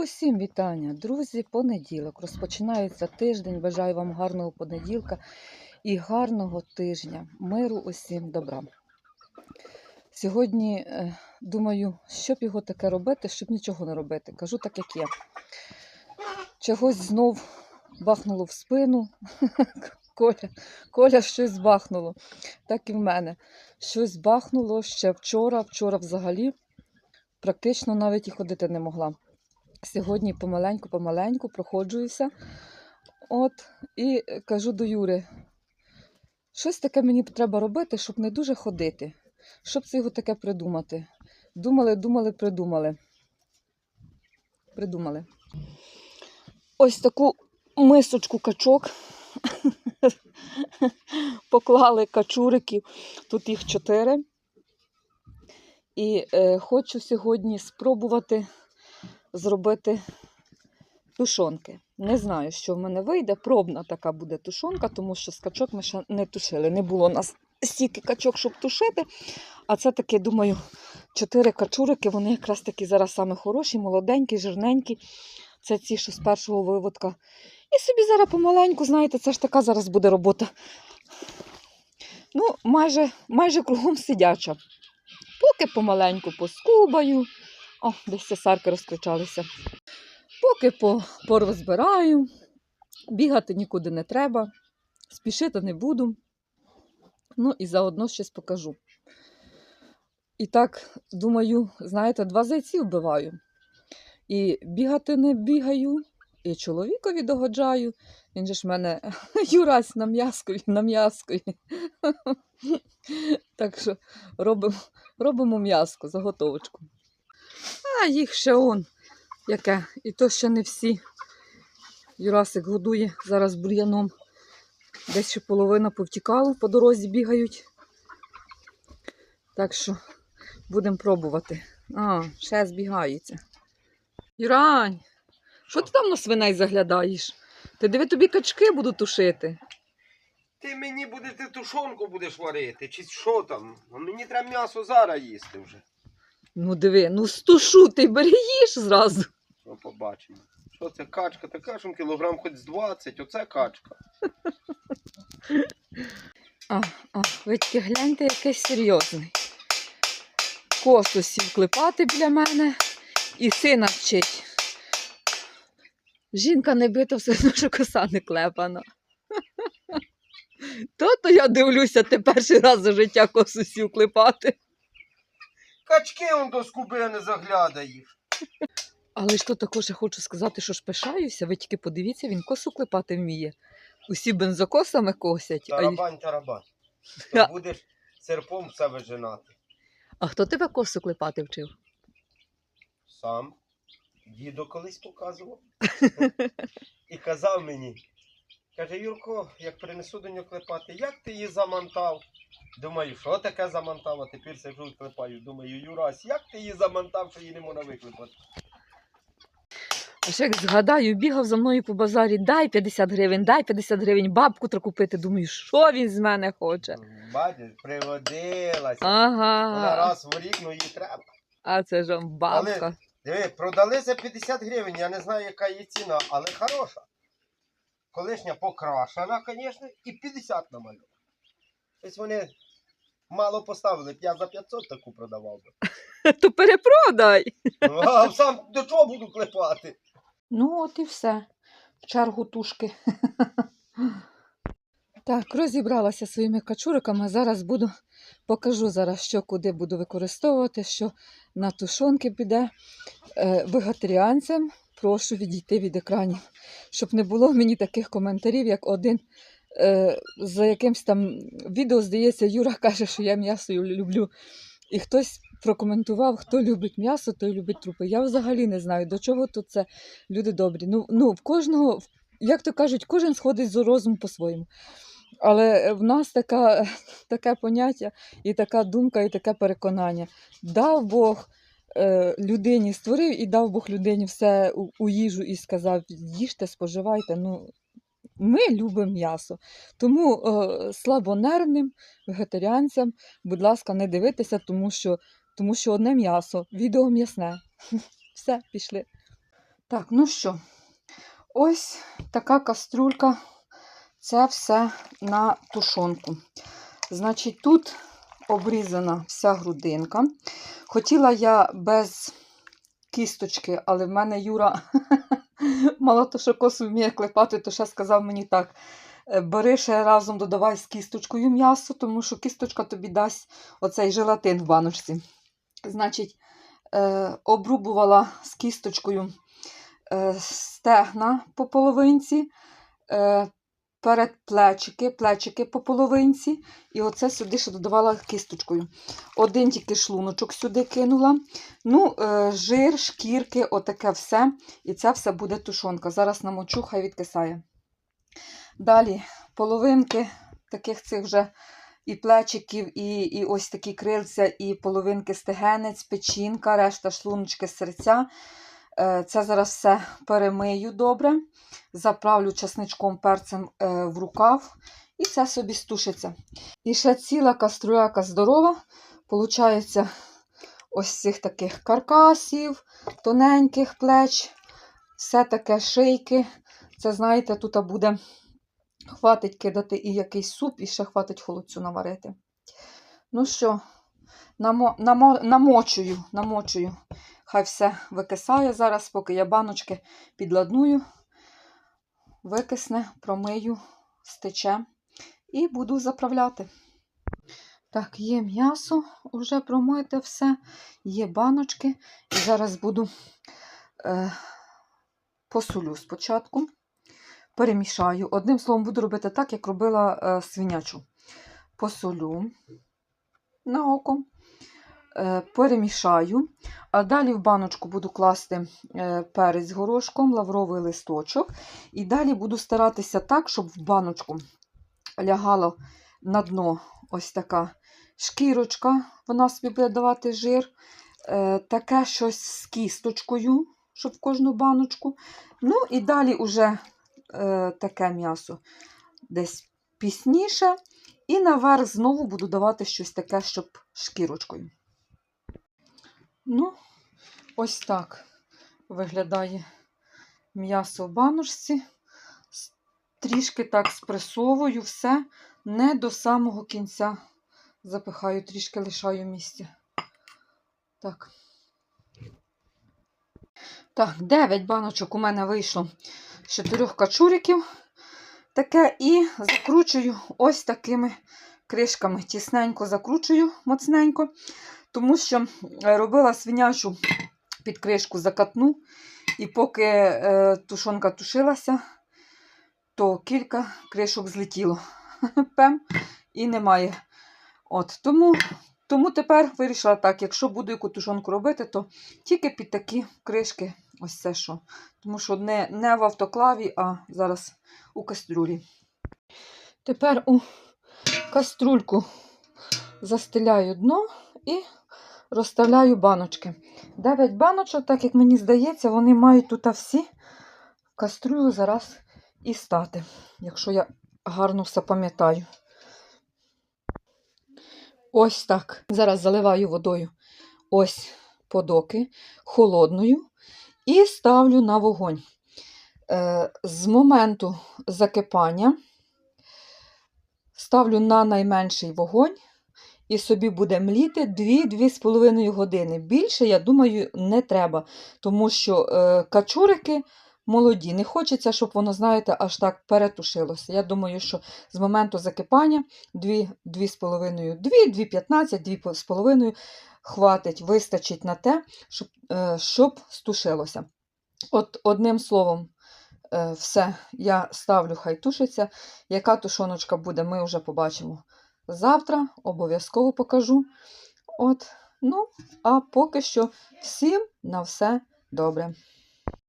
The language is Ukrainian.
Усім вітання, друзі! Понеділок. Розпочинається тиждень. Бажаю вам гарного понеділка і гарного тижня. Миру усім добра. Сьогодні е, думаю, що б його таке робити, щоб нічого не робити. Кажу так, як є. Чогось знов бахнуло в спину. Коля, Коля щось бахнуло. Так і в мене. Щось бахнуло ще вчора. Вчора взагалі практично навіть і ходити не могла. Сьогодні помаленьку-помаленьку проходжуюся. От, і кажу до Юри, щось таке мені треба робити, щоб не дуже ходити. Щоб це його таке придумати. Думали, думали, придумали. Придумали. Ось таку мисочку качок. Поклали качуриків. Тут їх чотири. І е, хочу сьогодні спробувати зробити тушонки. Не знаю, що в мене вийде. Пробна така буде тушонка, тому що з качок ми ще не тушили. Не було у нас стільки качок, щоб тушити. А це таки, думаю, чотири качурики, вони якраз такі зараз саме хороші, молоденькі, жирненькі. Це ці, що з першого виводка. І собі зараз помаленьку, знаєте, це ж така зараз буде робота. Ну, майже, майже кругом сидяча. Поки помаленьку поскубаю. О, десь цесарки розкричалися. Поки по, порозбираю, бігати нікуди не треба, спішити не буду. Ну і заодно щось покажу. І так, думаю, знаєте, два зайці вбиваю. І бігати не бігаю, і чоловікові догоджаю. Він же ж мене Юрась на м'яскові, на м'яскові. Так що робимо, м'яско, заготовочку. А їх ще он яке. І то ще не всі. Юрасик годує зараз бур'яном. Десь ще половина повтікала, по дорозі бігають. Так що будемо пробувати. А, ще збігається. Юрань, що ти там на свиней заглядаєш? Ти диви тобі качки буду тушити. Ти мені будеш ти тушонку будеш варити, чи що там? Мені треба м'ясо зараз їсти вже. Ну диви, ну стушу, ти бери зразу. Ну, побачимо. Що це качка? Така що кілограм хоч з 20, оце качка. А, а, ви тільки гляньте, який серйозний. Косу сів клепати біля мене і сина вчить. Жінка не бита, все одно, що коса не клепана. То-то я дивлюся, ти перший раз за життя косу сів клепати. Качки он до скуби не заглядаєш. Але ж то також я хочу сказати, що ж пишаюся, ви тільки подивіться, він косу клепати вміє. Усі бензокосами косять. А, Тарабань, тарабань. То будеш серпом все вижинати. а хто тебе косу клепати вчив? Сам. Дідо колись показував. І казав мені. Каже, Юрко, як принесу до нього клепати, як ти її замантав? Думаю, що таке замантав, а тепер сиджу і клепаю. Думаю, Юрась, як ти її замантав, що її не можна виклепати? А ще як згадаю, бігав за мною по базарі, дай 50 гривень, дай 50 гривень, бабку треба купити. Думаю, що він з мене хоче. Бачиш, приводилася. Вона раз в рік, ну їй треба. А це ж вам бабка. Диви, продали за 50 гривень, я не знаю, яка її ціна, але хороша. Колишня покрашена, звісно, і 50 намальована. Тобто вони мало поставили, б я за 500 таку продавав би. То перепродай. Ну, а сам до чого буду клепати? Ну, от і все. В чергу тушки. Так, розібралася своїми качуриками. Зараз буду покажу зараз, що куди буду використовувати, що на тушонки піде. Е, вегетаріанцям прошу відійти від екранів, щоб не було мені таких коментарів, як один. Е, за якимсь там відео, здається, Юра каже, що я м'ясо люблю. І хтось прокоментував, хто любить м'ясо, той любить трупи. Я взагалі не знаю, до чого тут це люди добрі. Ну, ну в кожного, як то кажуть, кожен сходить з розуму по-своєму. Але в нас така, таке поняття, і така думка, і таке переконання. Дав Бог людині створив і дав Бог людині все у, у їжу і сказав: їжте, споживайте. Ну, ми любимо м'ясо. Тому е, слабонервним вегетаріанцям, будь ласка, не дивитися, тому що, тому що одне м'ясо, відео м'ясне. Все, пішли. Так, ну що, ось така каструлька. Це все на тушонку. Значить, тут обрізана вся грудинка. Хотіла я без кісточки, але в мене Юра мало то, що косу вміє клепати, то ще сказав мені так. «Е, Бери ще разом додавай з кісточкою м'ясо, тому що кісточка тобі дасть оцей желатин в баночці. Значить, е, обрубувала з кісточкою е, стегна по половинці, е, перед плечики, плечики по половинці, і оце сюди ще додавала кісточкою. Один тільки шлуночок сюди кинула. Ну, е, жир, шкірки, отаке все. І це все буде тушонка. Зараз намочу, хай відкисає. Далі половинки таких цих вже і плечиків, і, і ось такі крильця, і половинки стегенець, печінка, решта шлуночки, серця. Е, Це зараз все перемию добре, заправлю часничком перцем е, в рукав, і це собі стушиться. І ще ціла каструляка здорова. Получається ось цих таких каркасів, тоненьких плеч, все таке шийки. Це, знаєте, тут буде хватить кидати і якийсь суп, і ще хватить холодцю наварити. Ну що, намо, намо, намочую, намочую. Хай все викисає зараз, поки я баночки підладную, викисне, промию, стече і буду заправляти. Так, є м'ясо, вже промите все, є баночки. І зараз буду е, посолю спочатку, перемішаю. Одним словом, буду робити так, як робила е, свинячу. Посолю на око, перемішаю. А далі в баночку буду класти е, перець з горошком, лавровий листочок. І далі буду старатися так, щоб в баночку лягало на дно ось така шкірочка, вона собі буде давати жир. Е, таке щось з кісточкою, щоб в кожну баночку. Ну і далі уже е, таке м'ясо десь пісніше. І наверх знову буду давати щось таке, щоб шкірочкою. Ну, ось так виглядає м'ясо в баночці. Трішки так спресовую все, не до самого кінця запихаю, трішки лишаю місця. Так. Так, 9 баночок у мене вийшло з 4 качуриків. Таке і закручую ось такими кришками. Тісненько закручую моцненько, тому що е, робила свинячу під кришку закатну, і поки е, тушонка тушилася, то кілька кришок злетіло. Пем, і немає. От, тому, тому тепер вирішила так, якщо буду яку тушонку робити, то тільки під такі кришки, ось це що. Тому що не, не в автоклаві, а зараз у кастрюлі. Тепер у каструльку застеляю дно і розставляю баночки. 9 баночок, так як мені здається, вони мають тут всі кастрюлю зараз і стати, якщо я гарно все пам'ятаю. Ось так. Зараз заливаю водою ось подоки холодною і ставлю на вогонь. Е, з моменту закипання ставлю на найменший вогонь і собі буде мліти 2-2,5 години. Більше, я думаю, не треба, тому що е, качурики молоді. Не хочеться, щоб воно, знаєте, аж так перетушилося. Я думаю, що з моменту закипання 2,5, 2-2,15, 2,5 хватить, вистачить на те, щоб, е, щоб стушилося. От одним словом, е, все, я ставлю, хай тушиться. Яка тушоночка буде, ми вже побачимо завтра, обов'язково покажу. От, ну, а поки що всім на все добре.